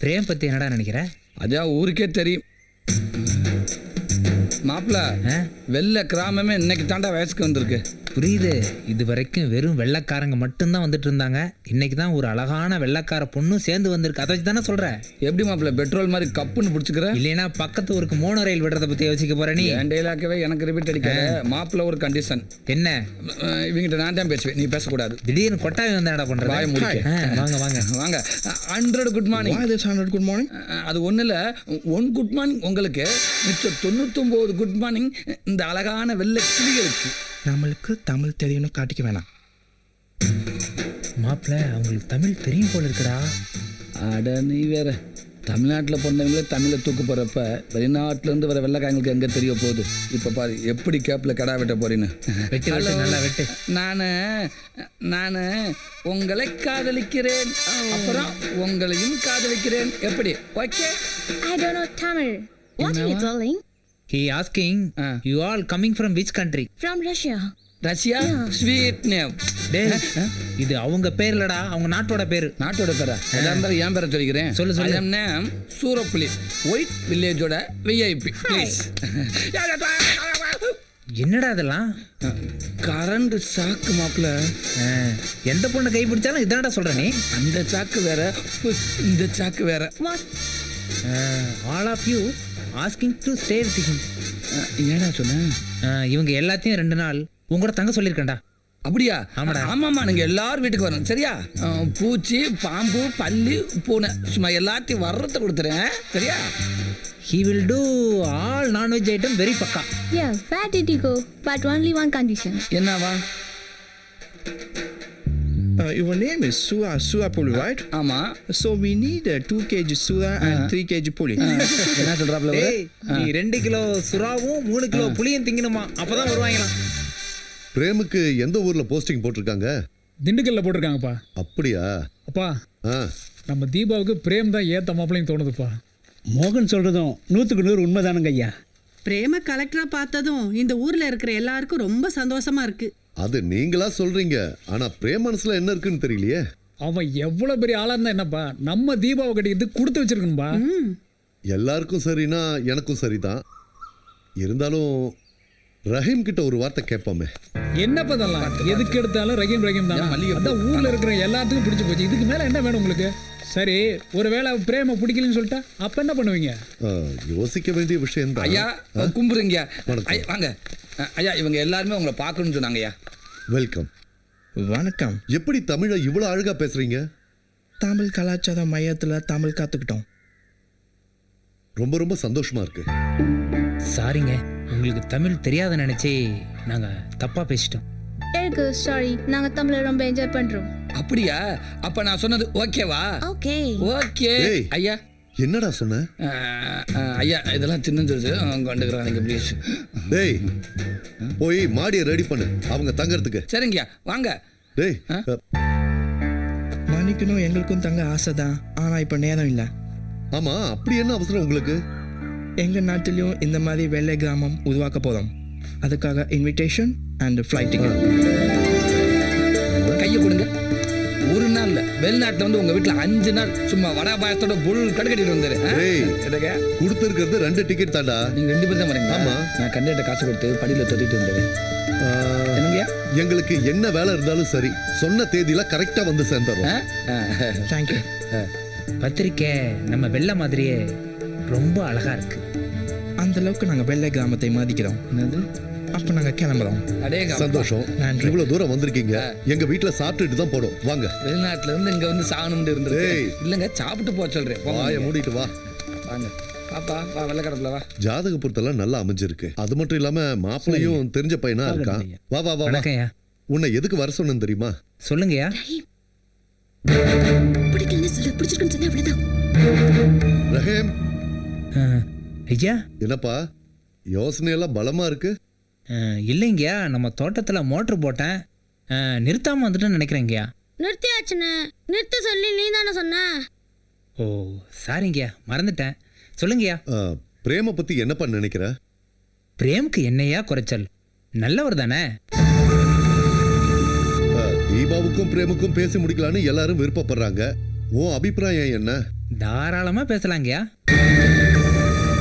Frame பத்தி என்னடா நினைக்கிற? அதான் ஊருக்கே தெரியும். மாப்பிள்ள? வெள்ளை கிராமமே இன்னைக்கு தாண்டா வயசுக்கு வந்திருக்கு. புரியுது. இது வரைக்கும் வெறும் வெள்ளைக்காரங்க மட்டும்தான் வந்துட்டு இருந்தாங்க இன்னைக்கு தான் ஒரு அழகான வெள்ளைக்கார பொண்ணும் சேர்ந்து வந்திருக்கு. அதை வச்சு தானே சொல்ற? எப்படி மாப்பிள்ள பெட்ரோல் மாதிரி கப்புன்னு பிடிச்சிக்கிற? இல்லைன்னா பக்கத்து ஊருக்கு மோனோ ரயில் விடுறத பத்தி யோசிக்க போற நீ? என் டைலாக்கவே எனக்கு ரிப்பீட் அடிக்காத. மாப்பிள்ள ஒரு கண்டிஷன் என்ன? இவங்கிட்ட நான் தான் பேசுவேன். நீ பேசக்கூடாது. திடீர்னு கொட்டாவி வந்து என்னடா பண்றது? வாயை வாங்க வாங்க. வாங்க. Hundred good morning 100 good morning? அது ஒன்றும் இல்லை. ஒன் குட் மார்னிங் உங்களுக்கு மிச்சம் தொண்ணூத்தொம்பது குட் மார்னிங் இந்த அழகான வெள்ளை கிளிகளுக்கு. நம்மளுக்கு தமிழ் தெரியும்னு காட்டிக்க வேணாம். மாப்பிள்ள அவங்களுக்கு தமிழ் தெரியும் போல இருக்குடா. அட நீ வேற. தமிழ்நாட்டில் பிறந்தவங்களே தமிழை தூக்கு போகிறப்ப வெளிநாட்டிலேருந்து வர வெள்ளைக்காரங்களுக்கு எங்கே தெரிய போகுது? இப்போ பாரு எப்படி கேப்பில் கடா வெட்ட போறீன்னு. வெட்டு வெட்டு நல்லா வெட்டு. நான் நான் உங்களை காதலிக்கிறேன். அப்புறம் உங்களையும் காதலிக்கிறேன். எப்படி? Okay? I don't know Tamil. What are you telling? He asking ah. You all coming from which country From Russia. Russia sweet name இது அவங்க பேர் இல்லடா அவங்க நாட்டோட பேரு. நாட்டோட பேரா? இருந்தாலும் என் பேரை சொல்லிக்கிறேன்? சொல்லு, சொல்லு. Am name சூரப்புலி ஒயிட் வில்லேஜோட விஐபி ப்ளீஸ் என்னடா அதெல்லாம் கரண்ட் சாக்கு மாப்பிள்ள. ஆ, எந்த பொண்ணை கை பிடிச்சாலும் இதான்டா சொல்ற நீ? அந்த சாக்கு வேற. இந்த சாக்கு வேற. What? All of you asking to stay with him ஏடா சொன்ன? இவங்க எல்லாத்தையும் ரெண்டு நாள் உங்களோட தங்க சொல்லியிருக்கேன்டா. அப்படியா? ஆமாடா. ஆமாம்மா நீங்க எல்லாரும் வீட்டுக்கு வரணும். சரியா? பூச்சி பாம்பு பல்லி பூனை. சும்மா எல்லாத்தையும் வர்றத கொடுத்துறேன். சரியா? He will do all non veg item very பக்கா. Yeah, where did you go? But only one condition. என்னவா? Uh, your name is Sura Sura Puli, right? ஆமா. So we need uh, 2 kg Sura and 3 kg Puli. என்ன சொல்றாப்ல? ஏய் நீ ரெண்டு kilo சுறாவும் மூணு kilo புளியும் திங்கணுமா? அப்பதான் வருவாங்களாம் பிரேமுக்கு எந்த ஊர்ல போஸ்டிங் போட்டிருக்காங்க? திண்டுக்கல்ல போட்டிருக்காங்கப்பா. அப்படியா? அப்பா ஆ. நம்ம தீபாவுக்கு பிரேம் தான் ஏத்த மாப்பிள்ளைன்னு தோணுதுப்பா. மோகன் சொல்றதும் நூற்றுக்கு நூறு உண்மைதானுங்க ஐயா. பிரேம கலெக்டரா பார்த்ததும் இந்த ஊர்ல இருக்கிற எல்லாருக்கும் ரொம்ப சந்தோஷமா இருக்கு. அது நீங்களா சொல்றீங்க. ஆனா பிரேம் மனசுல என்ன இருக்குன்னு தெரியலையே. அவன் எவ்வளவு பெரிய ஆளா இருந்தா என்னப்பா? நம்ம தீபாவை கட்டிக்கிறது கொடுத்து வச்சிருக்கணும்பா. ம். எல்லாருக்கும் சரினா எனக்கும் சரிதான். இருந்தாலும் ரஹீம் கிட்ட ஒரு வார்த்தை கேட்போமே. என்னப்பா இதெல்லாம்? எதுக்கு எடுத்தாலும் ரஹீம் ரஹீம் தான்? அதான் ஊர்ல இருக்கிற எல்லாத்துக்கும் பிடிச்சு போச்சு. இதுக்கு மேல என்ன வேணும் உங்களுக்கு? சரி ஒருவேளை பிரேம பிடிக்கலன்னு சொல்லிட்டா அப்ப என்ன பண்ணுவீங்க? யோசிக்க வேண்டிய விஷயம் ஐயா தான். ஐயா, வாங்க. அஹ், ஐயா இவங்க எல்லாருமே உங்களை பார்க்கணும்னு சொன்னாங்க ஐயா. வெல்கம். வணக்கம். எப்படி தமிழை இவ்வளவு அழகா பேசுறீங்க? தமிழ் கலாச்சார மையத்தில் தமிழ் கற்றுக்கிட்டோம் ரொம்ப ரொம்ப சந்தோஷமா இருக்கு. சாரிங்க உங்களுக்கு தமிழ் தெரியாத நினைச்சே நாங்க தப்பா பேசிட்டோம். Ergo, sorry. நாங்க தமிழை ரொம்ப என்ஜாய் பண்றோம். அப்படியா? அப்ப நான் சொன்னது ஓகேவா. ஓகே. ஏய். ஐயா. என்னடா சொன்ன? ஐயா இதெல்லாம் சிறுசு கொண்டுக்கிறாங்க ப்ளீஸ் டேய் போய் மாடியை ரெடி பண்ணு. அவங்க தங்கறதுக்கு. சரிங்கய்யா வாங்க. டேய் மன்னிக்கணும் எங்களுக்கும் தங்க ஆசை தான் ஆனால் இப்போ நேரம் இல்லை. ஆமா அப்படி என்ன அவசரம் உங்களுக்கு? எங்கள் நாட்டிலையும் இந்த மாதிரி வெள்ளை கிராமம் உருவாக்க போகிறோம் அதுக்காக இன்விடேஷன் அண்ட் ஃப்ளைட் டிக்கெட் கையை கொடுங்க. ஒரு நாள் வெளிநாட்டுல வந்து உங்க வீட்டுல அஞ்சு நாள் சும்மா வடா பாயத்தோட புல் கடுக்கட்டிட்டு வந்தாரு? கொடுத்துருக்கிறது ரெண்டு டிக்கெட் தாண்டா நீங்க ரெண்டு பேரும் தான் வரீங்களா? ஆமா. நான் கண்டிட்ட காசு கொடுத்து படியில தொட்டிட்டு என்னங்கய்யா எங்களுக்கு என்ன வேலை இருந்தாலும் சரி சொன்ன தேதியில கரெக்டா வந்து சேர்ந்துடும். தேங்க்யூ பத்திரிக்கை நம்ம வெள்ளை மாதிரியே ரொம்ப அழகா இருக்கு. அந்த அளவுக்கு நாங்கள் வெள்ளை கிராமத்தை மதிக்கிறோம். என்னது? அப்போ நாங்கள் கிளம்புறோம். சந்தோஷம். நன்றி. இவ்வளவு தூரம் வந்திருக்கீங்க. எங்க வீட்டுல சாப்பிட்டுட்டு தான் போடும் வாங்க. வெளிநாட்டுல இருந்து இங்க வந்து சாகணும்னு இருந்தது. இல்லங்க சாப்பிட்டு போக போங்க வாய. மூடிட்டு வா. வாங்க. பாப்பா வா வெள்ளக்கடப்புல வா. ஜாதக பொருத்தெல்லாம் நல்லா அமைஞ்சிருக்கு. அது மட்டும் இல்லாம மாப்பிள்ளையும் தெரிஞ்ச பையனா இருக்கான். வா வா வா உன்னை எதுக்கு வர சொன்னேன்னு தெரியுமா? சொல்லுங்கய்யா. பிடிக்கலன்னு சொல்லு. பிடிச்சிருக்குன்னு சொன்னா அவ்வளவுதான். ரஹேம். ஆ, ஐயா. என்னப்பா? யோசனை எல்லாம் பலமா இருக்கு? இல்லைங்கய்யா நம்ம தோட்டத்தில் மோட்ரு போட்டேன். ஆ, நிறுத்தாம வந்துட்டேன்னு நினைக்கிறேங்கய்யா நிறுத்தியாச்சுன்னு. நிறுத்த சொல்லி நீ தானே சொன்ன. ஓ சாரிங்கய்யா மறந்துட்டேன். சொல்லுங்கய்யா. பிரேம பத்தி என்னப்பா நினைக்கிற? பிரேம்க்கு என்னையா குறைச்சல்? நல்லவர் தானே? தீபாவுக்கும் பிரேமுக்கும் பேசி முடிக்கலான்னு எல்லாரும் விருப்பப்படுறாங்க. உன் அபிப்பிராயம் என்ன? தாராளமா பேசலாங்கய்யா.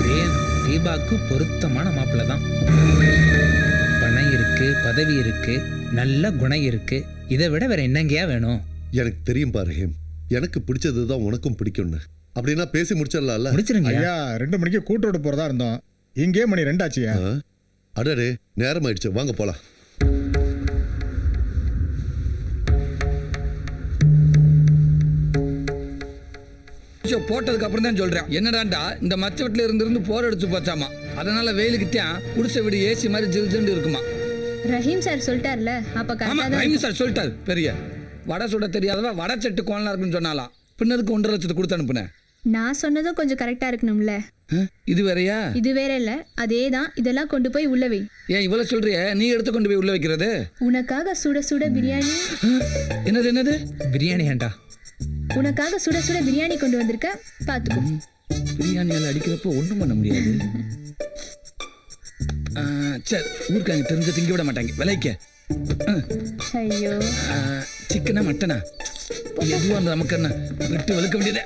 பிரேம் தீபாக்கு பொருத்தமான மாப்பிள்ளை தான். இருக்கு பதவி இருக்கு நல்ல குணம் இருக்கு. இதை விட வேற என்னங்கய்யா வேணும்? எனக்கு தெரியும் பா ரஹீம் எனக்கு பிடிச்சது தான் உனக்கும் பிடிக்கும்னு. அப்படின்னா பேசி முடிச்சிடலாம்ல? முடிச்சிருங்க ஐயா ரெண்டு மணிக்கு கூட்டோட போறதா இருந்தோம். இங்கே மணி ரெண்டாச்சியா? அடடே நேரம் ஆயிடுச்சு வாங்க போலாம். போட்டதுக்கு அப்புறம் தான் சொல்றேன். என்னடாண்டா இந்த மச்ச வீட்டுல இருந்து இருந்து போர் அடிச்சு போச்சாமா? அதனால வெயிலுக்கு தான் குடிசை வீடு ஏசி மாதிரி ஜில் ஜில்னு இருக்குமா? ரஹீம் சார் சொல்லிட்டார்ல அப்ப ஆமா கரெக்டா ரைமி சார் சொல்லிட்டாரு பெரிய. வடை சுட தெரியாதவ வடை செட்டு கோலனா இருக்குன்னு சொன்னாலாம் பின்னதுக்கு ஒன்றரை லட்சத்தை கொடுத்து அனுப்புனேன். நான் சொன்னதும் கொஞ்சம் கரெக்டா இருக்கணும்ல. ஆ, இது வேறயா? இது வேற இல்ல அதே தான் இதெல்லாம் கொண்டு போய் உள்ள வை. ஏன் இவ்வளவு சொல்றிய? நீ எடுத்து கொண்டு போய் உள்ள வைக்கிறது? உனக்காக சுட சுட பிரியாணி. என்னது என்னது? பிரியாணி ஏண்டா உனக்காக சுட சுட பிரியாணி கொண்டு வந்திருக்க பாத்துக்கோ. பிரியாணியால் அடிக்கிறப்போ ஒன்றும் பண்ண முடியாது. சரி ஊருக்காங்க தெரிஞ்சு திங்க விட மாட்டாங்க. விலைக்க. ஐயோ. சிக்கனா மட்டனா? எதுவாக இருந்தால் நமக்கு என்ன? விட்டு வெளுக்க வேண்டியதே.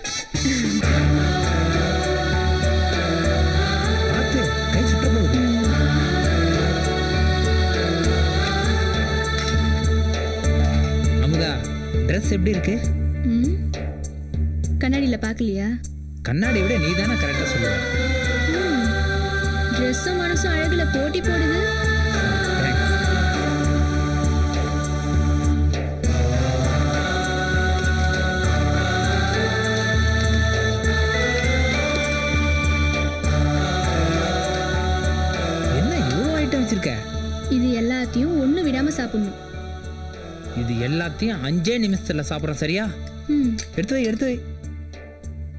அமுதா ட்ரெஸ் எப்படி இருக்கு? கண்ணாடியில பார்க்கலையா கண்ணாடி விட நீ தானே கரெக்டாக சொல்லுவ. ட்ரெஸ்ஸும் மனசும் அழகுல போட்டி போடுது. இது எல்லாத்தையும் ஒண்ணு விடாம சாப்பிடணும். இது எல்லாத்தையும் அஞ்சே நிமிஷத்துல சாப்பிட்றோம் சரியா? எடுத்து எடுத்து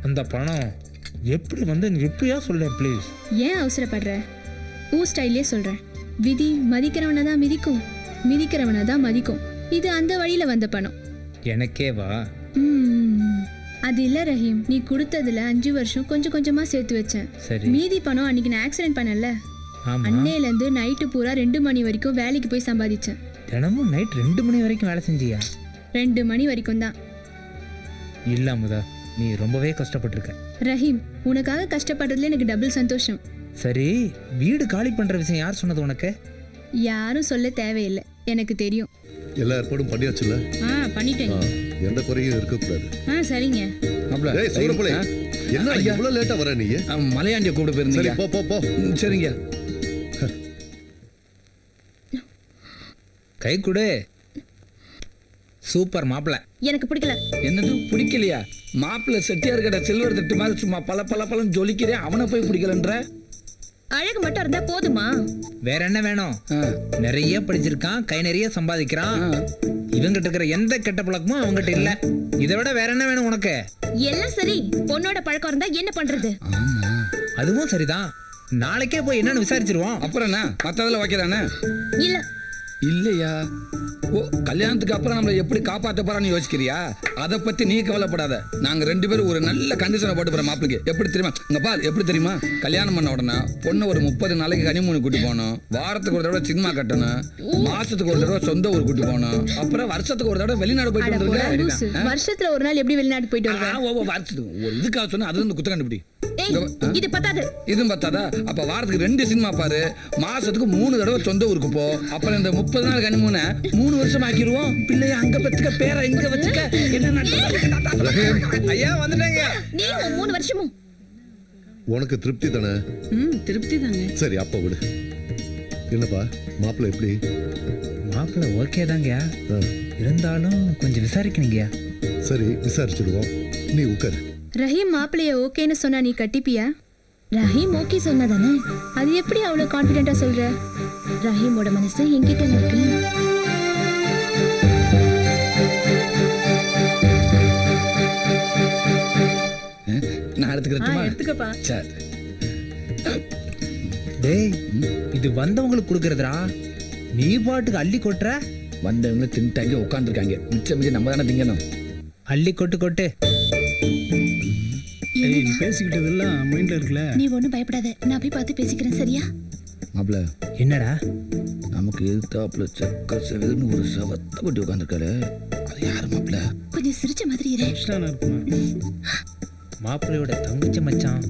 அந்த பணம் எப்படி வந்து எப்படியா சொல்ல ப்ளீஸ் ஏன் அவசரப்படுற? ஊ ஸ்டைல்லே சொல்றேன் விதி மதிக்கிறவனை தான் மிதிக்கும் மிதிக்கிறவனை தான் மதிக்கும். இது அந்த வழியில வந்த பணம். எனக்கே வா ம், அது இல்ல ரஹீம். நீ கொடுத்ததுல அஞ்சு வருஷம் கொஞ்சம் கொஞ்சமா சேர்த்து வச்சேன் சரி. மீதி பணம் அன்னைக்கு நான் ஆக்சிடென்ட் பண்ணல ஆமா. அன்னையில இருந்து நைட்டு பூரா ரெண்டு மணி வரைக்கும் வேலைக்கு போய் சம்பாதிச்சேன் தினமும் நைட் ரெண்டு மணி வரைக்கும் வேலை செஞ்சியா? ரெண்டு மணி வரைக்கும் தான். இல்ல அமுதா நீ ரொம்பவே கஷ்டப்பட்டிருக்க. ரஹீம் உனக்காக கஷ்டப்படுறதுல எனக்கு டபுள் சந்தோஷம். சரி வீடு காலி பண்ற விஷயம் யார் சொன்னது உனக்கு? யாரும் சொல்ல தேவையில்லை. எனக்கு தெரியும். எல்லா ஏற்பாடும் பண்ணியாச்சுல்ல? ஆ பண்ணிட்டேங்க ஆ, எந்த குறையும் இருக்கக்கூடாது ஆ சரிங்க. ஏய் சூரப்பிள்ளை என்ன இவ்வளவு லேட்டா வர நீ? மலையாண்டிய கூப்பிட சரி போயிருந்தீங்க போ போ. போ சரிங்க. கை கொடு. சூப்பர் மாப்பிள. எனக்கு பிடிக்கல. என்னது பிடிக்கலையா? மாப்பிள்ளை செட்டியார் கடை சில்வர் தட்டு மாதிரி சும்மா பல பல பழம் ஜொலிக்கிறேன் அவனை போய் பிடிக்கலன்ற? அழகு மட்டும் இருந்தா போதுமா? வேற என்ன வேணும்? நிறைய படிச்சிருக்கான் கை நிறைய சம்பாதிக்கிறான். இவங்கிட்ட இருக்கிற எந்த கெட்ட பழக்கமும் அவங்ககிட்ட இல்ல. இதை விட வேற என்ன வேணும் உனக்கு? எல்லாம் சரி பொண்ணோட பழக்கம் இருந்தா என்ன பண்றது? அதுவும் சரிதான். நாளைக்கே போய் என்னன்னு விசாரிச்சிருவோம். அப்புறம் என்ன? மற்றதில் வைக்கிறானே இல்ல இல்லையா? ஓ கல்யாணத்துக்கு அப்புறம் நம்மளை எப்படி காப்பாற்ற போறான்னு யோசிக்கிறியா? அதை பத்தி நீ கவலைப்படாத. நாங்க ரெண்டு பேரும் ஒரு நல்ல கண்டிஷனை போட்டு போறோம் மாப்பிளைக்கு எப்படி தெரியுமா? இங்க பால் எப்படி தெரியுமா? கல்யாணம் பண்ண உடனே பொண்ணு ஒரு முப்பது நாளைக்கு கனிமூணு கூட்டி போகணும். வாரத்துக்கு ஒரு தடவை சினிமா கட்டணும். மாசத்துக்கு ஒரு தடவை சொந்த ஊர் கூட்டி போகணும். அப்புறம் வருஷத்துக்கு ஒரு தடவை வெளிநாடு போயிட்டு. வருஷத்துல ஒரு நாள் எப்படி வெளிநாட்டு போயிட்டு ஓ, வருஷத்துக்கு. ஒரு இதுக்காக சொன்னா அது வந்து குத்த கண்டுபிடி. இது பத்தாது. இதுவும் பார்த்தாதா அப்ப வாரத்துக்கு ரெண்டு சினிமா பாரு. மாசத்துக்கு மூணு தடவை சொந்த ஊருக்கு போ. அப்புறம் இந்த முப்பது நாள் கனிமூனை மூணு வருஷம் ஆக்கிடுவோம். பிள்ளைய அங்க பத்துக்க பேரை இங்க வச்சுக்க. என்ன? ஐயா வந்துட்டேங்க? மூணு வருஷமும். உனக்கு திருப்தி தானே? ம் திருப்தி தாங்க சரி அப்ப விடு. என்னப்பா மாப்பிள்ளை எப்படி? மாப்பிள்ள ஓகே தாங்கயா ஆ, இருந்தாலும் கொஞ்சம் விசாரிக்கணுங்கய்யா. சரி விசாரிச்சிடுவோம். நீ உட்காரு. ரஹீம் மாப்பிளைய ஓகேன்னு சொன்னா நீ கட்டிப்பியா? ரஹீம் ஓகே சொன்னதானே? அது எப்படி அவ்வளவு கான்பிடென்ட்டா சொல்ற? ரஹீமோட மனசு என்கிட்ட இருக்கு. நான் எடுத்துக்கிறேன் எடுத்துக்கப்பா. சரி டேய் இது வந்தவங்களுக்கு கொடுக்கறதுடா. நீ பாட்டுக்கு அள்ளி கொட்டுற? வந்தவங்க தின்ட்டாங்க உட்காந்துருக்காங்க மிச்சம் மிச்சம் நம்ம தானே திங்கணும். அள்ளி கொட்டு கொட்டு. ஏய் நீ பேசிக்கிட்டதெல்லாம் மைண்டில் இருக்குல்ல? நீ ஒண்ணும் பயப்படாத. நான் போய் பார்த்து பேசிக்கிறேன் சரியா? மாப்பிள்ள. என்னடா? நமக்கு எதிர்த்தாப்புல சக்க செவதுன்னு ஒரு சவத்தை கொட்டி உட்காந்துருக்காரு அது யாரு மாப்பிள்ள? கொஞ்சம் சிரிச்ச மாதிரி இரு. இருக்குமா? மாப்பிள்ளையோட தங்கச்சி மச்சான்.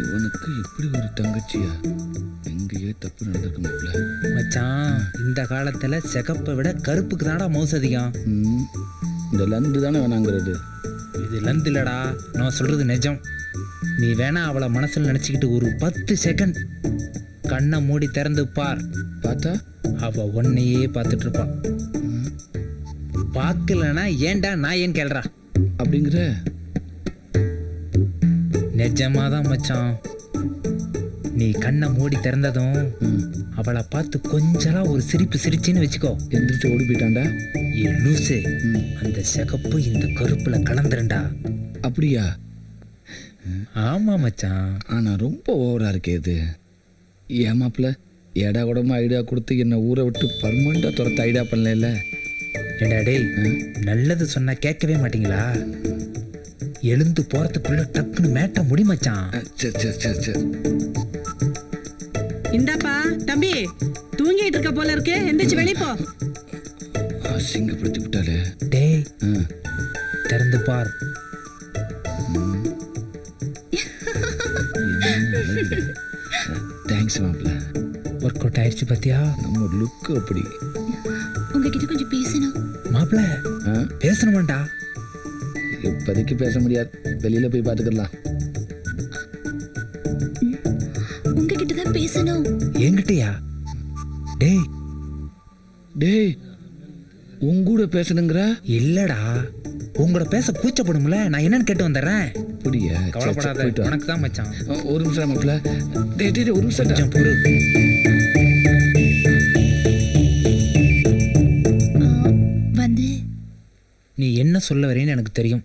இவனுக்கு இப்படி ஒரு தங்கச்சியா? எங்கேயோ தப்பு நடந்திருக்கு மாப்பிள்ள. மச்சான் இந்த காலத்துல சிகப்பை விட கருப்புக்கு தான்டா மவுஸ் அதிகம். ம், இந்த லந்து தானே வேணாங்கிறது. இது லந்து இல்லடா. நான் சொல்றது நிஜம். நீ வேணா அவளை மனசுல நினைச்சுக்கிட்டு ஒரு பத்து செகண்ட் கண்ணை மூடி திறந்து பார். பார்த்தா? அவ உன்னையே பார்த்துட்டு இருப்பா பார்க்கலனா ஏன்டா நான் ஏன் கேள்றா? அப்படிங்கிற? நிஜமாதான் மச்சான். நீ கண்ணை மூடி திறந்ததும் அவளை பார்த்து கொஞ்சலா ஒரு சிரிப்பு சிரிச்சின்னு வச்சுக்கோ. எந்திரிச்சு ஓடி போயிட்டான்டா. ஏ லூசு. அந்த சிகப்பு இந்த கருப்புல கலந்துருண்டா. அப்படியா? ஆமா மச்சான். ஆனா ரொம்ப ஓவரா இருக்கே இது. மாப்பிள்ள ஏடா கூடமா ஐடியா கொடுத்து என்னை ஊரை விட்டு பர்மனண்டா துரத்த ஐடியா பண்ணல ஏண்டா டேய் நல்லது சொன்னா கேட்கவே மாட்டீங்களா? எழுந்து போறதுக்குள்ள டக்குன்னு மேட்ட முடி மச்சான். சரி சரி சரி சரி இந்தாப்பா தம்பி தூங்கிட்டு இருக்க போல இருக்கு. எந்திரிச்சு வெளிய போ. அசிங்கப்படுத்தி விட்டாலே டேய் திறந்து பார். தேங்க்ஸ் மாப்பிள்ள. ஒர்க் அவுட் ஆயிடுச்சு பாத்தியா? நம்ம லுக்கு அப்படி. உங்ககிட்ட கொஞ்சம் பேசணும். மாப்பிள ஆ, பேசணுமாண்டா? இப்போதைக்கு பேச முடியாது. வெளியில போய் பார்த்துக்கலாம். உங்ககிட்ட தான் பேசணும். என்கிட்டயா? டேய். டேய். உங்கூட பேசணுங்கிற? இல்லடா. உங்களோட பேச கூச்சப்படும்ல? நான் என்னன்னு கேட்டு வந்துடுறேன். சரி, கவலைப்படாத. உனக்கு தான் மச்சான். ஒரு நிமிஷம் மாப்பிள்ள டேய் டேய் ஒரு நிமிஷம் பொறு. வந்து. நீ என்ன சொல்ல வரேன்னு எனக்கு தெரியும்.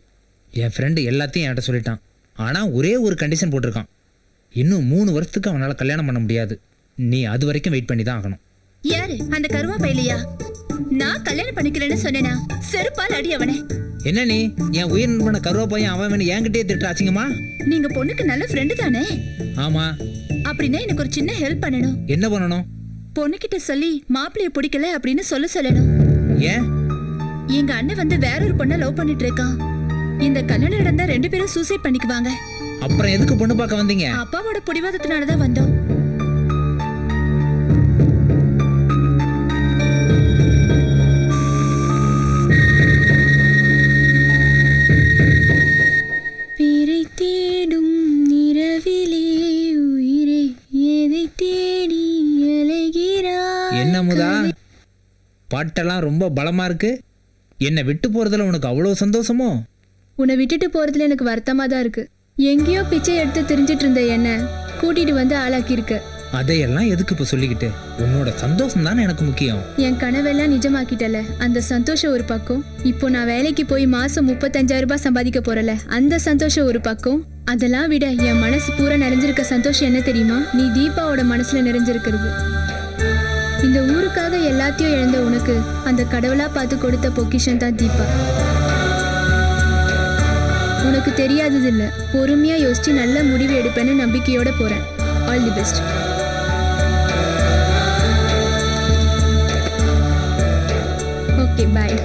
என் ஃப்ரெண்டு எல்லாத்தையும் என்கிட்ட சொல்லிட்டான். ஆனால் ஒரே ஒரு கண்டிஷன் போட்டிருக்கான். இன்னும் மூணு வருஷத்துக்கு அவனால் கல்யாணம் பண்ண முடியாது. நீ அது வரைக்கும் வெயிட் பண்ணி தான் ஆகணும். யாரு? அந்த கருவா பையலையா? நான் கல்யாணம் பண்ணிக்கிறேன்னு சொன்னேனா? செருப்பால் அடி அவனே. என்ன நீ? என் உயிர் நண்பனை கருவா பையன் அவன் வேணும் என்கிட்டயே திட்டுற அசிங்கமா? நீங்க பொண்ணுக்கு நல்ல ஃப்ரெண்டு தானே? ஆமாம் அப்படின்னா எனக்கு ஒரு சின்ன ஹெல்ப் பண்ணணும். என்ன பண்ணணும்? பொண்ணுகிட்ட சொல்லி மாப்பிளைய பிடிக்கல அப்படின்னு சொல்ல சொல்லணும். ஏன்? எங்க அண்ணன் வந்து வேற ஒரு பொண்ணை லவ் பண்ணிட்டு இருக்கான். இந்த கல்யாணம் நடந்தா ரெண்டு பேரும் சூசைட் பண்ணிக்குவாங்க. அப்புறம் எதுக்கு பொண்ணு பார்க்க வந்தீங்க? அப்பாவோட பிடிவாதத்தினால தான் வந்தோம். வீரை தேடும் உயிரை எதை தேடி அலைகிறாய்? என்ன முதா? பாட்டெல்லாம் ரொம்ப பலமா இருக்கு. என்னை விட்டு போறதுல உனக்கு அவ்வளோ சந்தோஷமோ? உன்னை விட்டுட்டு போறதுல எனக்கு வருத்தமா தான் இருக்கு. எங்கேயோ பிச்சை எடுத்து தெரிஞ்சிட்டு இருந்த என்ன கூட்டிட்டு வந்து ஆளாக்கி இருக்க அதையெல்லாம் எதுக்கு இப்போ சொல்லிக்கிட்டு? உன்னோட சந்தோஷம் தானே எனக்கு முக்கியம். என் கனவெல்லாம் நிஜமாக்கிட்டல. அந்த சந்தோஷம் ஒரு பக்கம். இப்போ நான் வேலைக்கு போய் மாசம் முப்பத்தஞ்சாயிரம் ரூபாய் சம்பாதிக்க போறல அந்த சந்தோஷம் ஒரு பக்கம். அதெல்லாம் விட என் மனசு பூரா நிறைஞ்சிருக்க சந்தோஷம் என்ன தெரியுமா? நீ தீபாவோட மனசுல நிறைஞ்சிருக்கிறது. இந்த ஊருக்காக எல்லாத்தையும் இழந்த உனக்கு அந்த கடவுளா பார்த்து கொடுத்த பொக்கிஷன் தான் தீபா. உனக்கு தெரியாதது இல்லை பொறுமையா யோசிச்சு நல்ல முடிவு எடுப்பேன்னு நம்பிக்கையோட போறேன். All the best okay bye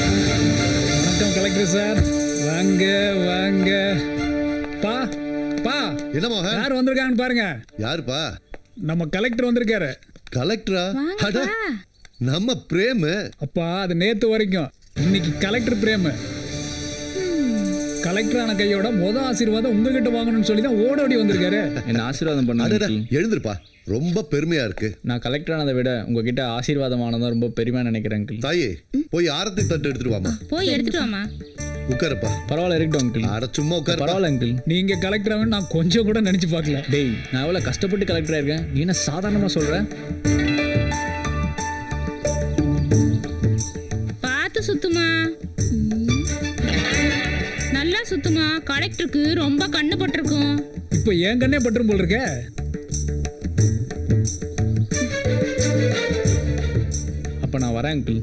வணக்கம் கலெக்டர் சார் வாங்க வாங்க. பா என்ன மோகன்? யார் வந்திருக்காங்கன்னு பாருங்க. யாருப்பா? நம்ம கலெக்டர் வந்திருக்காரு. கலெக்டரா அட நம்ம பிரேமு. அப்பா அது நேத்து வரைக்கும். இன்னைக்கு கலெக்டர் பிரேமு. கலெக்டர் ஆன கையோட முத ஆசீர்வாதம் உங்ககிட்ட வாங்கணும்னு சொல்லி தான் ஓடோடி வந்திருக்காரு. என்ன ஆசீர்வாதம் பண்ணுங்க எழுந்திருப்பா. ரொம்ப பெருமையா இருக்கு. நான் கலெக்டர் ஆனதை விட உங்ககிட்ட ஆசீர்வாதம் ஆனதான் ரொம்ப பெருமையா நினைக்கிறேன் அங்கிள் தாயே போய் ஆரத்தி தட்டு எடுத்துட்டு வாமா போய் எடுத்துட்டு வாமா உட்காருப்பா. பரவாயில்ல இருக்கட்டும் அங்கிள் அட சும்மா உட்காரு பரவாயில்ல அங்கிள் நீங்க கலெக்டர் ஆகணும் நான் கொஞ்சம் கூட நினைச்சு பார்க்கல. டேய் நான் எவ்வளோ கஷ்டப்பட்டு கலெக்டராக இருக்கேன்? நீ என்ன சாதாரணமாக சொல்கிற பார்த்து சுத்துமா. நல்லா சுத்துமா. கலெக்டருக்கு ரொம்ப கண்ணு பட்டிருக்கும். இப்போ என் கண்ணே பட்டுரும் போல் இருக்க. அப்போ நான் வரேன் அங்கிள்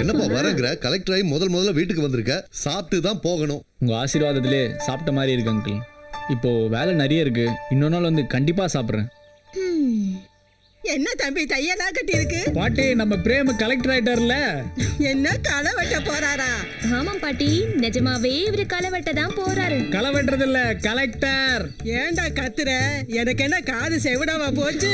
என்னப்பா வரங்கிற? கலெக்டர் ஆகி முதல் முதல்ல வீட்டுக்கு வந்திருக்க. சாப்பிட்டு தான் போகணும். உங்கள் ஆசீர்வாதத்திலே சாப்பிட்ட மாதிரி இருக்கு அங்கிள் இப்போ வேலை நிறைய இருக்கு. இன்னொரு நாள் வந்து கண்டிப்பாக சாப்பிட்றேன். என்ன தம்பி தையெல்லாம் கட்டி இருக்கு பாட்டி நம்ம பிரேம் கலெக்டர் ஆயிட்டார்ல. என்ன களை வெட்ட போறாரா? ஆமாம் பாட்டி நிஜமாவே இவரு களை வெட்ட தான் போறாரு. களை வெட்டுறது இல்ல கலெக்டர் ஏன்டா கத்துற? எனக்கு என்ன காது செவிடாவா போச்சு?